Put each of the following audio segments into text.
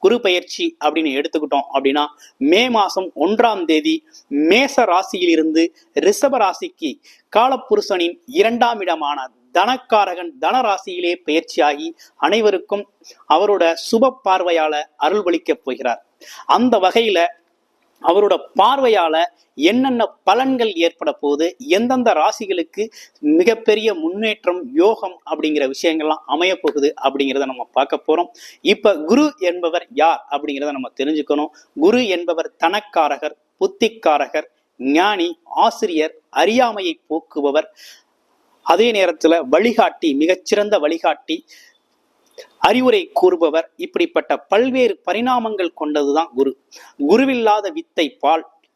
குரு அப்படின்னு எடுத்துக்கிட்டோம் அப்படின்னா மே மாசம் ஒன்றாம் தேதி மேச ராசியிலிருந்து ரிஷப ராசிக்கு காலப்புருஷனின் இரண்டாம் இடமான தனக்காரகன் தனராசியிலே பயிற்சியாகி அனைவருக்கும் அவரோட சுப பார்வையால அருள்வளிக்கப் போகிறார். அந்த வகையில அவரோட பார்வையால என்னென்ன பலன்கள் ஏற்பட போகுது எந்தெந்த ராசிகளுக்கு மிகப்பெரிய முன்னேற்றம் யோகம் அப்படிங்கிற விஷயங்கள்லாம் அமைய போகுது அப்படிங்கிறத நம்ம பார்க்க போறோம். இப்ப குரு என்பவர் யார் அப்படிங்கிறத நம்ம தெரிஞ்சுக்கணும். குரு என்பவர் தனக்காரகர் புத்திக்காரகர் ஞானி ஆசிரியர் அறியாமையை போக்குபவர். அதே நேரத்துல வழிகாட்டி மிகச்சிறந்த வழிகாட்டி அறிவுரை கூறுபவர் இப்படிப்பட்ட பல்வேறு பரிணாமங்கள் கொண்டதுதான் குரு. குருவில்லாத வித்தை பால்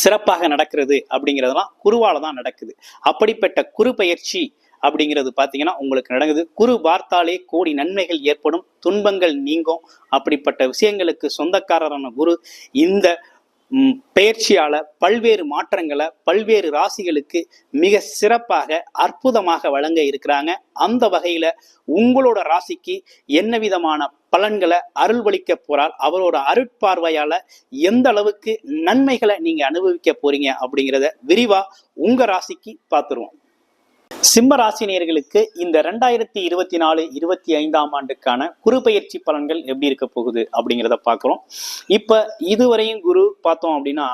சிறப்பாக நடக்கிறது அப்படிங்கிறதெல்லாம் குருவால தான் நடக்குது. அப்படிப்பட்ட குரு பயிற்சி அப்படிங்கிறது பார்த்தீங்கன்னா உங்களுக்கு நடக்குது. குரு பார்த்தாலே கோடி நன்மைகள் ஏற்படும் துன்பங்கள் நீங்கும். அப்படிப்பட்ட விஷயங்களுக்கு சொந்தக்காரரான குரு இந்த ம், பெயர்ச்சியால பல்வேறு மாற்றங்களை பல்வேறு ராசிகளுக்கு மிக சிறப்பாக அற்புதமாக வழங்க இருக்கிறாங்க. அந்த வகையில உங்களோட ராசிக்கு என்ன விதமான பலன்களை அருள்வளிக்க போறார் அவரோட அருட்பார்வையால எந்த அளவுக்கு நன்மைகளை நீங்க அனுபவிக்க போறீங்க அப்படிங்கிறத விரிவா உங்க ராசிக்கு பார்த்துருவோம் சிம்ம ராசினியர்களுக்கு இந்த ரெண்டாயிரத்தி இருபத்தி நாலு இருபத்தி ஐந்தாம் ஆண்டுக்கான குரு பயிற்சி பலன்கள் எப்படி இருக்க போகுது அப்படிங்கிறத பார்க்குறோம். இப்போ இதுவரையும் குரு பார்த்தோம் அப்படின்னா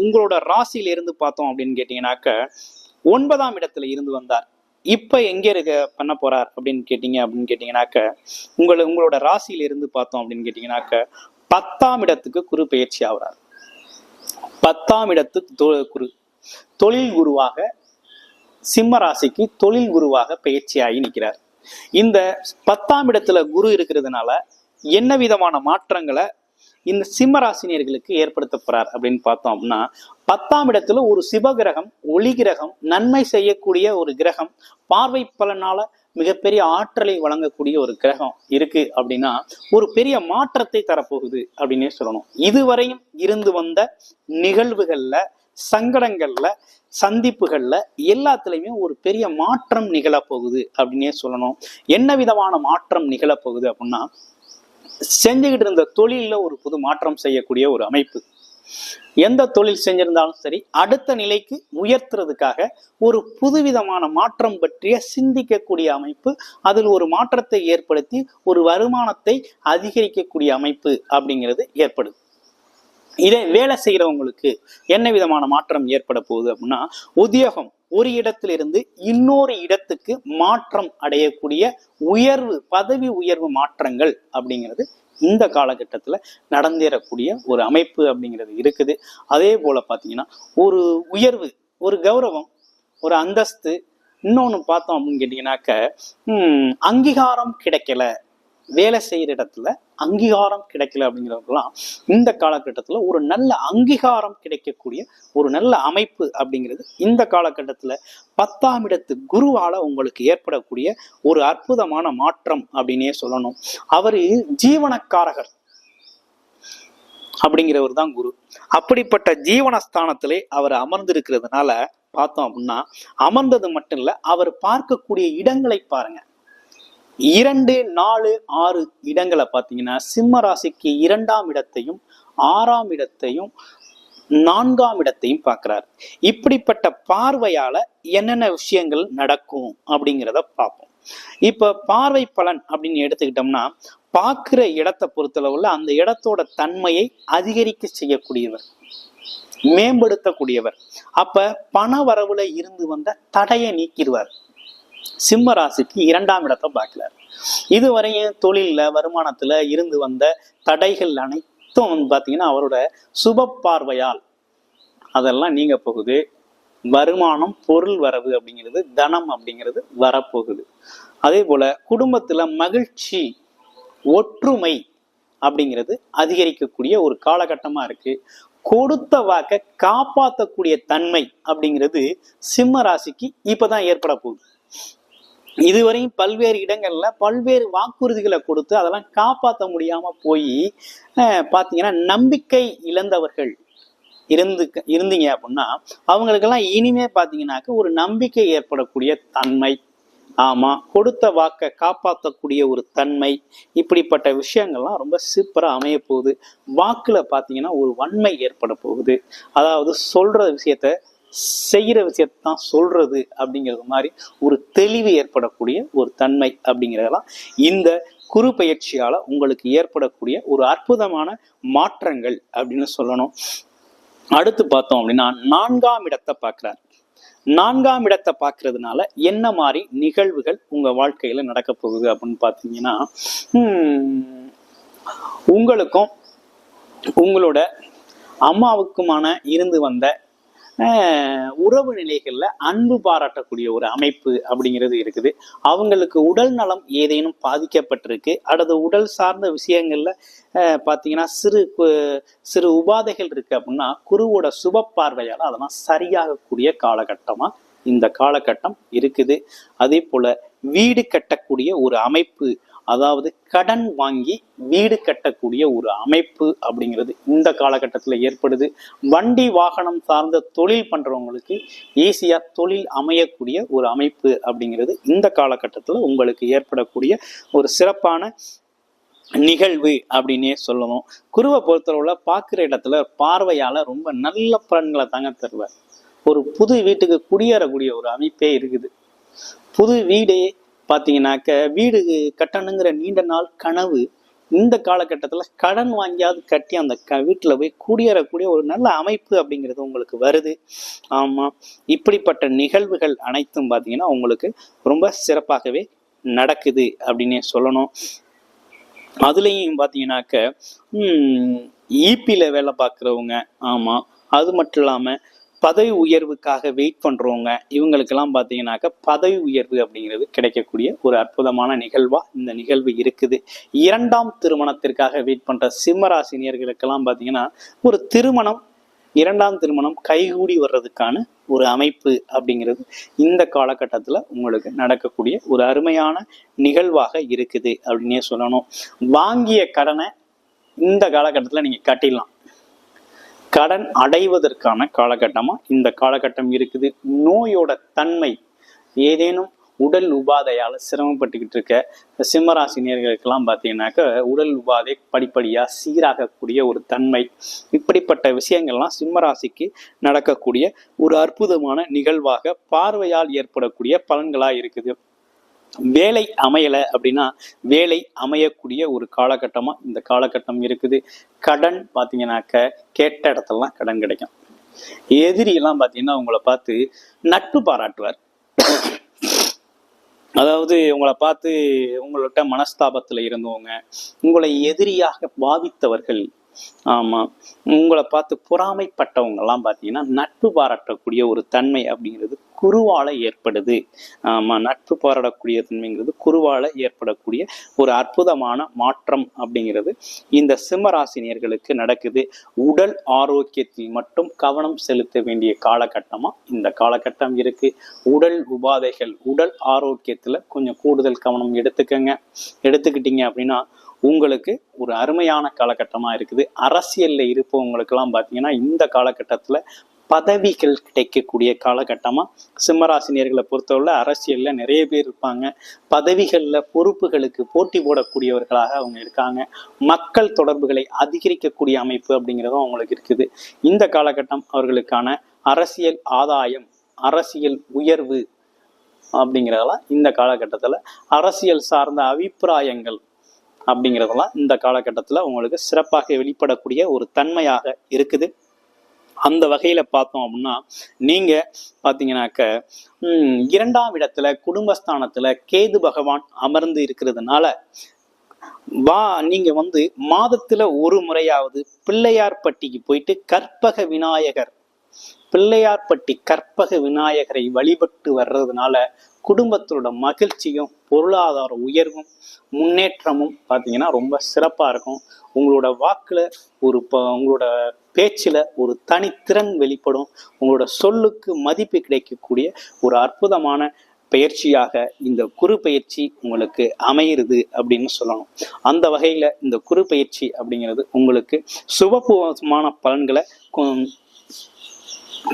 உங்களோட ராசியில இருந்து பார்த்தோம் அப்படின்னு கேட்டிங்கனாக்க ஒன்பதாம் இடத்துல இருந்து வந்தார். இப்போ எங்கே இருக்க பண்ண போறார் அப்படின்னு கேட்டிங்க அப்படின்னு கேட்டிங்கனாக்க உங்களை உங்களோட ராசியில இருந்து பார்த்தோம் அப்படின்னு கேட்டிங்கனாக்க பத்தாம் இடத்துக்கு குரு பயிற்சி ஆகுறார். பத்தாம் இடத்துக்கு தொ- குரு தொழில் குருவாக சிம்ம ராசிக்கு தொழில் குருவாக பயிற்சியாகி நிற்கிறார். இந்த பத்தாம் இடத்துல குரு இருக்கிறதுனால என்ன விதமான மாற்றங்களை இந்த சிம்ம ராசினியர்களுக்கு ஏற்படுத்த போறார் அப்படின்னு பார்த்தோம் அப்படின்னா பத்தாம் இடத்துல ஒரு சிவ கிரகம் ஒளி கிரகம் நன்மை செய்யக்கூடிய ஒரு கிரகம் பார்வை பலனால மிகப்பெரிய ஆற்றலை வழங்கக்கூடிய ஒரு கிரகம் இருக்கு அப்படின்னா ஒரு பெரிய மாற்றத்தை தரப்போகுது அப்படின்னே சொல்லணும். இதுவரையும் இருந்து வந்த நிகழ்வுகள்ல சங்கடங்கள்ல சந்திப்புகள்ல எல்லாத்துலயுமே ஒரு பெரிய மாற்றம் நிகழப்போகுது அப்படின்னே சொல்லணும். என்ன விதமான மாற்றம் நிகழப்போகுது அப்படின்னா செஞ்சுக்கிட்டு இருந்த தொழில்ல ஒரு புது மாற்றம் செய்யக்கூடிய ஒரு அமைப்பு. எந்த தொழில் செஞ்சிருந்தாலும் சரி அடுத்த நிலைக்கு உயர்த்துறதுக்காக ஒரு புதுவிதமான மாற்றம் பற்றிய சிந்திக்கக்கூடிய அமைப்பு அதில் ஒரு மாற்றத்தை ஏற்படுத்தி ஒரு வருமானத்தை அதிகரிக்கக்கூடிய அமைப்பு அப்படிங்கிறது ஏற்படுது. இதே வேலை செய்கிறவங்களுக்கு என்ன விதமான மாற்றம் ஏற்பட போகுது அப்படின்னா உத்தியோகம் ஒரு இடத்திலிருந்து இன்னொரு இடத்துக்கு மாற்றம் அடையக்கூடிய உயர்வு பதவி உயர்வு மாற்றங்கள் அப்படிங்கிறது இந்த காலகட்டத்தில் நடந்தேறக்கூடிய ஒரு அமைப்பு அப்படிங்கிறது இருக்குது. அதே போல பார்த்தீங்கன்னா ஒரு உயர்வு ஒரு கௌரவம் ஒரு அந்தஸ்து இன்னொன்று பார்த்தோம் அப்படின்னு கேட்டிங்கனாக்க அங்கீகாரம் கிடைக்கல. வேலை செய்கிற இடத்துல அங்கீகாரம் கிடைக்கல அப்படிங்கிறவங்கலாம் இந்த காலகட்டத்தில் ஒரு நல்ல அங்கீகாரம் கிடைக்கக்கூடிய ஒரு நல்ல அமைப்பு அப்படிங்கிறது இந்த காலகட்டத்தில் பத்தாம் இடத்து குருவால உங்களுக்கு ஏற்படக்கூடிய ஒரு அற்புதமான மாற்றம் அப்படின்னே சொல்லணும். அவர் ஜீவனக்காரகர் அப்படிங்கிறவர் தான் குரு. அப்படிப்பட்ட ஜீவனஸ்தானத்திலே அவர் அமர்ந்திருக்கிறதுனால பார்த்தோம் அப்படின்னா அமர்ந்தது மட்டும் இல்ல அவர் பார்க்கக்கூடிய இடங்களை பாருங்க. இரண்டு நாலு ஆறு இடங்களை பார்த்தீங்கன்னா சிம்ம ராசிக்கு இரண்டாம் இடத்தையும் ஆறாம் இடத்தையும் நான்காம் இடத்தையும் பார்க்கிறார். இப்படிப்பட்ட பார்வையால என்னென்ன விஷயங்கள் நடக்கும் அப்படிங்கிறத பார்ப்போம். இப்ப பார்வை பலன் அப்படின்னு எடுத்துக்கிட்டோம்னா பார்க்கிற இடத்தை பொறுத்தளவுல அந்த இடத்தோட தன்மையை அதிகரிக்க செய்யக்கூடியவர் மேம்படுத்தக்கூடியவர். அப்ப பண வரவுல இருந்து வந்த தடையை நீக்கிடுவார். சிம்ம ராசிக்கு இரண்டாம் இடத்தை பார்க்கிறார். இதுவரையும் தொழில வருமானத்துல இருந்து வந்த தடைகள் அனைத்தும் வந்து பாத்தீங்கன்னா அவரோட சுப பார்வையால் அதெல்லாம் நீங்க போகுது. வருமானம் பொருள் வரவு அப்படிங்கிறது தனம் அப்படிங்கிறது வரப்போகுது. அதே போல குடும்பத்துல மகிழ்ச்சி ஒற்றுமை அப்படிங்கிறது அதிகரிக்கக்கூடிய ஒரு காலகட்டமா இருக்கு. கொடுத்த வாக்க காப்பாற்றக்கூடிய தன்மை அப்படிங்கிறது சிம்ம ராசிக்கு இப்பதான் ஏற்பட போகுது. இதுவரையும் பல்வேறு இடங்கள்ல பல்வேறு வாக்குறுதிகளை கொடுத்து அதெல்லாம் காப்பாற்ற முடியாம போய் பாத்தீங்கன்னா நம்பிக்கை இழந்தவர்கள் இருந்து இருந்தீங்க அப்படின்னா அவங்களுக்கெல்லாம் இனிமே பாத்தீங்கன்னாக்க ஒரு நம்பிக்கை ஏற்படக்கூடிய தன்மை. ஆமா கொடுத்த வாக்கை காப்பாற்றக்கூடிய ஒரு தன்மை. இப்படிப்பட்ட விஷயங்கள்லாம் ரொம்ப சூப்பரா அமைய போகுது. வாக்குல பாத்தீங்கன்னா ஒரு வன்மை ஏற்பட போகுது. அதாவது சொல்ற விஷயத்த செய்கிற விஷயத்தான் சொல்றது அப்படிங்கிறது மாதிரி ஒரு தெளிவு ஏற்படக்கூடிய ஒரு தன்மை அப்படிங்கிறதெல்லாம் இந்த குரு பயிற்சியால உங்களுக்கு ஏற்படக்கூடிய ஒரு அற்புதமான மாற்றங்கள் அப்படின்னு சொல்லணும். அடுத்து பார்த்தோம் அப்படின்னா நான்காம் இடத்தை பார்க்கிறார். நான்காம் இடத்தை பார்க்கறதுனால என்ன மாதிரி நிகழ்வுகள் உங்க வாழ்க்கையில நடக்க போகுது அப்படின்னு பார்த்தீங்கன்னா உங்களுக்கும் உங்களோட அம்மாவுக்குமான இருந்து வந்த உறவு நிலைகளில் அன்பு பாராட்டக்கூடிய ஒரு அமைப்பு அப்படிங்கிறது இருக்குது. அவங்களுக்கு உடல் நலம் ஏதேனும் பாதிக்கப்பட்டிருக்கு. அல்லது உடல் சார்ந்த விஷயங்கள்ல பார்த்தீங்கன்னா சிறு சிறு உபாதைகள் இருக்கு அப்படின்னா குருவோட சுப பார்வையால் அதெல்லாம் சரியாகக்கூடிய காலகட்டமாக இந்த காலகட்டம் இருக்குது. அதே போல வீடு கட்டக்கூடிய ஒரு அமைப்பு அதாவது கடன் வாங்கி வீடு கட்டக்கூடிய ஒரு அமைப்பு அப்படிங்கிறது இந்த காலகட்டத்தில் ஏற்படுது. வண்டி வாகனம் சார்ந்த தொழில் பண்ணுறவங்களுக்கு ஈஸியாக தொழில் அமையக்கூடிய ஒரு அமைப்பு அப்படிங்கிறது இந்த காலகட்டத்தில் உங்களுக்கு ஏற்படக்கூடிய ஒரு சிறப்பான நிகழ்வு அப்படின்னே சொல்லணும். குருவை பொறுத்தளவுல பார்க்குற இடத்துல பார்வையால் ரொம்ப நல்ல பலன்களை தாங்க தருவார். ஒரு புது வீட்டுக்கு குடியேறக்கூடிய ஒரு அமைப்பே இருக்குது. புது வீடே பார்த்தீங்கன்னாக்க வீடு கட்டணுங்கிற நீண்ட நாள் கனவு இந்த காலகட்டத்தில் கடன் வாங்கியாவது கட்டி அந்த க வீட்டில் போய் குடியேறக்கூடிய ஒரு நல்ல அமைப்பு அப்படிங்கிறது உங்களுக்கு வருது. ஆமாம் இப்படிப்பட்ட நிகழ்வுகள் அனைத்தும் பார்த்தீங்கன்னா உங்களுக்கு ரொம்ப சிறப்பாகவே நடக்குது அப்படின்னே சொல்லணும். அதுலேயும் பார்த்தீங்கன்னாக்க ஈபியில் வேலை பார்க்குறவங்க ஆமாம் அது மட்டும் இல்லாமல் பதவி உயர்வுக்காக வெயிட் பண்ணுறவங்க இவங்களுக்கெல்லாம் பார்த்தீங்கன்னாக்க பதவி உயர்வு அப்படிங்கிறது கிடைக்கக்கூடிய ஒரு அற்புதமான நிகழ்வா இந்த நிகழ்வு இருக்குது. இரண்டாம் திருமணத்திற்காக வெயிட் பண்ணுற சிம்மராசினியர்களுக்கெல்லாம் பார்த்தீங்கன்னா ஒரு திருமணம் இரண்டாம் திருமணம் கைகூடி வர்றதுக்கான ஒரு அமைப்பு அப்படிங்கிறது இந்த காலகட்டத்தில் உங்களுக்கு நடக்கக்கூடிய ஒரு அருமையான நிகழ்வாக இருக்குது அப்படின்னே சொல்லணும். வாங்கிய கடனை இந்த காலகட்டத்தில் நீங்கள் கட்டிடலாம். கடன் அடைவதற்கான காலகட்டமாக இந்த காலகட்டம் இருக்குது. நோயோட தன்மை ஏதேனும் உடல் உபாதையால் சிரமப்பட்டுக்கிட்டு இருக்க சிம்மராசினியர்களுக்கெல்லாம் பார்த்தீங்கன்னாக்க உடல் உபாதை படிப்படியாக சீராகக்கூடிய ஒரு தன்மை இப்படிப்பட்ட விஷயங்கள்லாம் சிம்மராசிக்கு நடக்கக்கூடிய ஒரு அற்புதமான நிகழ்வாக பார்வையால் ஏற்படக்கூடிய பலன்களாக இருக்குது. வேலை அமையலை அப்படின்னா வேலை அமையக்கூடிய ஒரு காலகட்டமாக இந்த காலகட்டம் இருக்குது. கடன் பார்த்தீங்கன்னாக்க கேட்ட இடத்துலலாம் கடன் கிடைக்கும். எதிரியெல்லாம் பார்த்தீங்கன்னா உங்களை பார்த்து நட்பு பாராட்டுவார். அதாவது உங்களை பார்த்து உங்கள்கிட்ட மனஸ்தாபத்தில் இருந்தவங்க உங்களை எதிரியாக பாவித்தவர்கள் ஆமாம் உங்களை பார்த்து பொறாமைப்பட்டவங்கெல்லாம் பார்த்தீங்கன்னா நட்பு பாராட்டக்கூடிய ஒரு தன்மை அப்படிங்கிறது குருவால ஏற்படுது. ஆமாம் நட்பு பாராடக்கூடிய தன்மைங்கிறது குருவால ஏற்படக்கூடிய ஒரு அற்புதமான மாற்றம் அப்படிங்கிறது இந்த சிம்மராசினியர்களுக்கு நடக்குது. உடல் ஆரோக்கியத்தில் மட்டும் கவனம் செலுத்த வேண்டிய காலகட்டமா? இந்த காலகட்டம் இருக்கு. உடல் உபாதைகள் உடல் ஆரோக்கியத்துல கொஞ்சம் கூடுதல் கவனம் எடுத்துக்கங்க. எடுத்துக்கிட்டீங்க அப்படின்னா உங்களுக்கு ஒரு அருமையான காலகட்டமாக இருக்குது. அரசியலில் இருப்பவங்களுக்கெல்லாம் பார்த்தீங்கன்னா இந்த காலகட்டத்தில் பதவிகள் கிடைக்கக்கூடிய காலகட்டமாக சிம்மராசினியர்களை பொறுத்தவரை அரசியலில் நிறைய பேர் இருப்பாங்க. பதவிகளில் பொறுப்புகளுக்கு போட்டி போடக்கூடியவர்களாக அவங்க இருக்காங்க. மக்கள் தொடர்புகளை அதிகரிக்கக்கூடிய அமைப்பு அப்படிங்கிறதும் அவங்களுக்கு இருக்குது. இந்த காலகட்டம் அவர்களுக்கான அரசியல் ஆதாயம் அரசியல் உயர்வு அப்படிங்கிறதெல்லாம் இந்த காலகட்டத்தில் அரசியல் சார்ந்த அபிப்பிராயங்கள் அப்படிங்கிறதெல்லாம் இந்த காலகட்டத்தில் உங்களுக்கு சிறப்பாக வெளிப்படக்கூடிய ஒரு தன்மையாக இருக்குது. அந்த வகையில பார்த்தோம் அப்படின்னா நீங்க பாத்தீங்கன்னாக்க இரண்டாம் இடத்துல குடும்பஸ்தானத்துல கேது பகவான் அமர்ந்து இருக்கிறதுனால வா நீங்க வந்து மாதத்துல ஒரு முறையாவது பிள்ளையார் பட்டிக்கு போயிட்டு கற்பக விநாயகர் பிள்ளையார்பட்டி கற்பக விநாயகரை வழிபட்டு வர்றதுனால குடும்பத்தோட மகிழ்ச்சியும் பொருளாதார உயர்வும் முன்னேற்றமும் பார்த்தீங்கன்னா ரொம்ப சிறப்பாக இருக்கும். உங்களோட வாக்கில் ஒரு ப உங்களோட பேச்சில் ஒரு தனித்திறன் வெளிப்படும். உங்களோட சொல்லுக்கு மதிப்பு கிடைக்கக்கூடிய ஒரு அற்புதமான பயிற்சியாக இந்த குரு பயிற்சி உங்களுக்கு அமையிறது அப்படின்னு சொல்லணும். அந்த வகையில் இந்த குரு பயிற்சி அப்படிங்கிறது உங்களுக்கு சுபபூர்வமான பலன்களை கொ-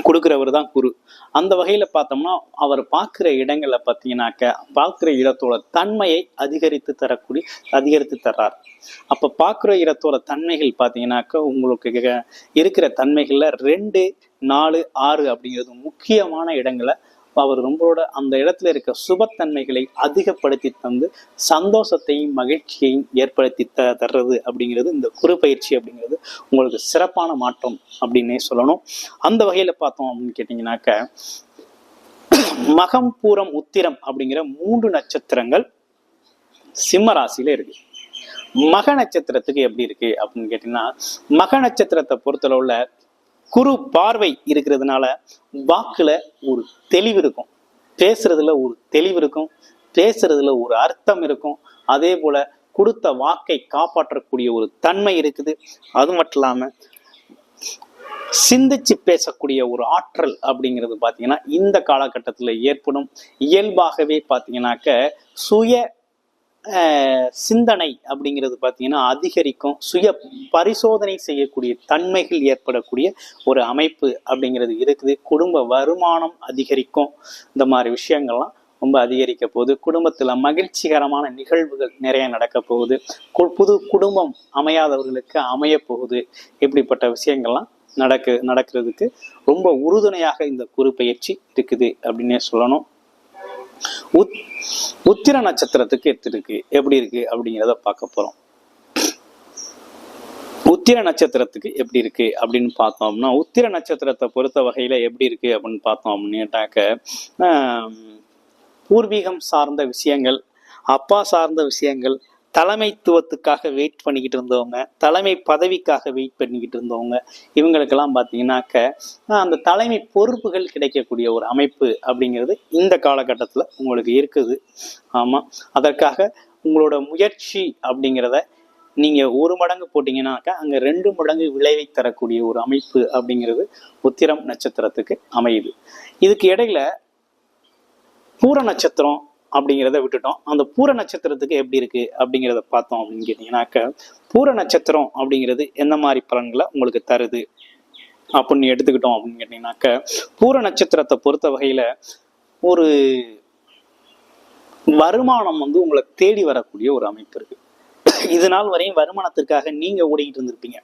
கொடுக்குறவர் தான் குரு. அந்த வகையில் பார்த்தோம்னா அவர் பார்க்குற இடங்களை பார்த்தீங்கன்னாக்க பார்க்குற இடத்தோட தன்மையை அதிகரித்து தரக்கூடிய அதிகரித்து தர்றார். அப்போ பார்க்குற இடத்தோட தன்மைகள் பார்த்தீங்கன்னாக்க உங்களுக்கு இருக்கிற தன்மைகளில் ரெண்டு நாலு ஆறு அப்படிங்கிறது முக்கியமான இடங்களை அவர் ரொம்பவோட அந்த இடத்துல இருக்க சுபத்தன்மைகளை அதிகப்படுத்தி தந்து சந்தோஷத்தையும் மகிழ்ச்சியையும் ஏற்படுத்தி த தர்றது அப்படிங்கிறது இந்த குரு பயிற்சி அப்படிங்கிறது உங்களுக்கு சிறப்பான மாற்றம் அப்படின்னே சொல்லணும். அந்த வகையில் பார்த்தோம் அப்படின்னு கேட்டிங்கனாக்க மகம் பூரம் உத்திரம் அப்படிங்கிற மூன்று நட்சத்திரங்கள் சிம்ம ராசியில இருக்கு. மக நட்சத்திரத்துக்கு எப்படி இருக்கு அப்படின்னு கேட்டீங்கன்னா மக நட்சத்திரத்தை பொறுத்தளவுல குரு பார்வை இருக்கிறதுனால வாக்குல ஒரு தெளிவு இருக்கும். பேசுறதுல ஒரு தெளிவு இருக்கும். பேசுறதுல ஒரு அர்த்தம் இருக்கும். அதே போல கொடுத்த வாக்கை காப்பாற்றக்கூடிய ஒரு தன்மை இருக்குது. அது மட்டும் இல்லாம சிந்திச்சு பேசக்கூடிய ஒரு ஆற்றல் அப்படிங்கிறது பார்த்தீங்கன்னா இந்த காலகட்டத்தில் ஏற்படும். இயல்பாகவே பார்த்தீங்கன்னாக்க சுய சிந்தனை அப்படிங்கிறது பார்த்தீங்கன்னா அதிகரிக்கும். சுய பரிசோதனை செய்யக்கூடிய தன்மைகள் ஏற்படக்கூடிய ஒரு அமைப்பு அப்படிங்கிறது இருக்குது. குடும்ப வருமானம் அதிகரிக்கும். இந்த மாதிரி விஷயங்கள்லாம் ரொம்ப அதிகரிக்க போகுது. குடும்பத்தில் மகிழ்ச்சிகரமான நிகழ்வுகள் நிறைய நடக்க போகுது. கு- புது குடும்பம் அமையாதவர்களுக்கு அமைய போகுது. இப்படிப்பட்ட விஷயங்கள்லாம் நடக்கு நடக்கிறதுக்கு ரொம்ப உறுதுணையாக இந்த குறு பயிற்சி இருக்குது அப்படின்னே சொல்லணும். உத் உத்திர நட்சத்திரத்துக்கு எடுத்துருக்கு எப்படி இருக்கு அப்படிங்கிறத பார்க்க போறோம். உத்திர நட்சத்திரத்துக்கு எப்படி இருக்கு அப்படின்னு பார்த்தோம்னா உத்திர நட்சத்திரத்தை பொறுத்த வகையில எப்படி இருக்கு அப்படின்னு பார்த்தோம் அப்படின்னாக்க பூர்வீகம் சார்ந்த விஷயங்கள் அப்பா சார்ந்த விஷயங்கள் தலைமைத்துவத்துக்காக வெயிட் பண்ணிக்கிட்டு இருந்தவங்க தலைமை பதவிக்காக வெயிட் பண்ணிக்கிட்டு இருந்தவங்க இவங்களுக்கெல்லாம் பார்த்தீங்கன்னாக்க அந்த தலைமை பொறுப்புகள் கிடைக்கக்கூடிய ஒரு அமைப்பு அப்படிங்கிறது இந்த காலகட்டத்தில் உங்களுக்கு இருக்குது. ஆமாம் அதற்காக உங்களோட முயற்சி அப்படிங்கிறத நீங்கள் ஒரு மடங்கு போட்டிங்கன்னாக்கா அங்கே ரெண்டு மடங்கு விளைவை தரக்கூடிய ஒரு அமைப்பு அப்படிங்கிறது உத்திரம் நட்சத்திரத்துக்கு அமையுது. இதுக்கு இடையில பூர நட்சத்திரம் அப்படிங்கிறத விட்டுட்டோம். அந்த பூர நட்சத்திரத்துக்கு எப்படி இருக்கு அப்படிங்கிறத பார்த்தோம் அப்படின்னு கேட்டிங்கனாக்க பூர நட்சத்திரம் அப்படிங்கிறது எந்த மாதிரி பலன்களை உங்களுக்கு தருது அப்படின்னு எடுத்துக்கிட்டோம் அப்படின்னு கேட்டிங்கனாக்க பூர நட்சத்திரத்தை பொறுத்த வகையில ஒரு வருமானம் வந்து உங்களை தேடி வரக்கூடிய ஒரு அமைப்பு இருக்கு. இது நாள் வரையும் வருமானத்திற்காக நீங்க ஓடிக்கிட்டு இருந்திருப்பீங்க.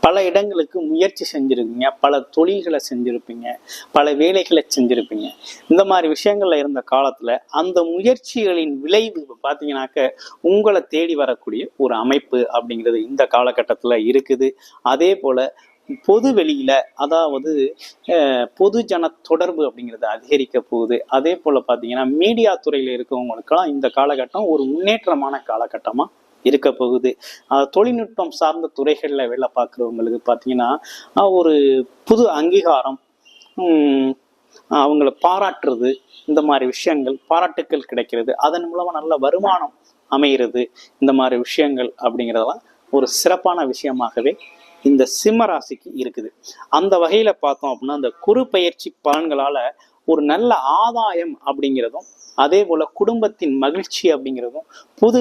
பல இடங்களுக்கு முயற்சி செஞ்சுருப்பீங்க. பல தொழில்களை செஞ்சுருப்பீங்க. பல வேலைகளை செஞ்சுருப்பீங்க. இந்த மாதிரி விஷயங்கள்ல இருந்த காலத்தில் அந்த முயற்சிகளின் விளைவு பார்த்தீங்கன்னாக்க உங்களை தேடி வரக்கூடிய ஒரு அமைப்பு அப்படிங்கிறது இந்த காலகட்டத்தில் இருக்குது. அதே போல பொது வெளியில அதாவது பொது ஜன தொடர்பு அப்படிங்கிறது அதிகரிக்க போகுது. அதே போல பார்த்தீங்கன்னா மீடியா துறையில இருக்கவங்களுக்கெல்லாம் இந்த காலகட்டம் ஒரு முன்னேற்றமான காலகட்டமா இருக்க போகுது. தொழில்நுட்பம் சார்ந்த துறைகள்ல வேலை பார்க்குறவங்களுக்கு பார்த்தீங்கன்னா ஒரு புது அங்கீகாரம் உம், அவங்கள பாராட்டுறது இந்த மாதிரி விஷயங்கள் பாராட்டுக்கள் கிடைக்கிறது. அதன் மூலமா நல்ல வருமானம் அமைகிறது இந்த மாதிரி விஷயங்கள் அப்படிங்கிறதெல்லாம் ஒரு சிறப்பான விஷயமாகவே இந்த சிம்ம ராசிக்கு இருக்குது. அந்த வகையில பார்த்தோம் அப்படின்னா அந்த குறு பயிற்சி பலன்களால ஒரு நல்ல ஆதாயம் அப்படிங்கிறதும் அதே போல குடும்பத்தின் மகிழ்ச்சி அப்படிங்கிறதும் புது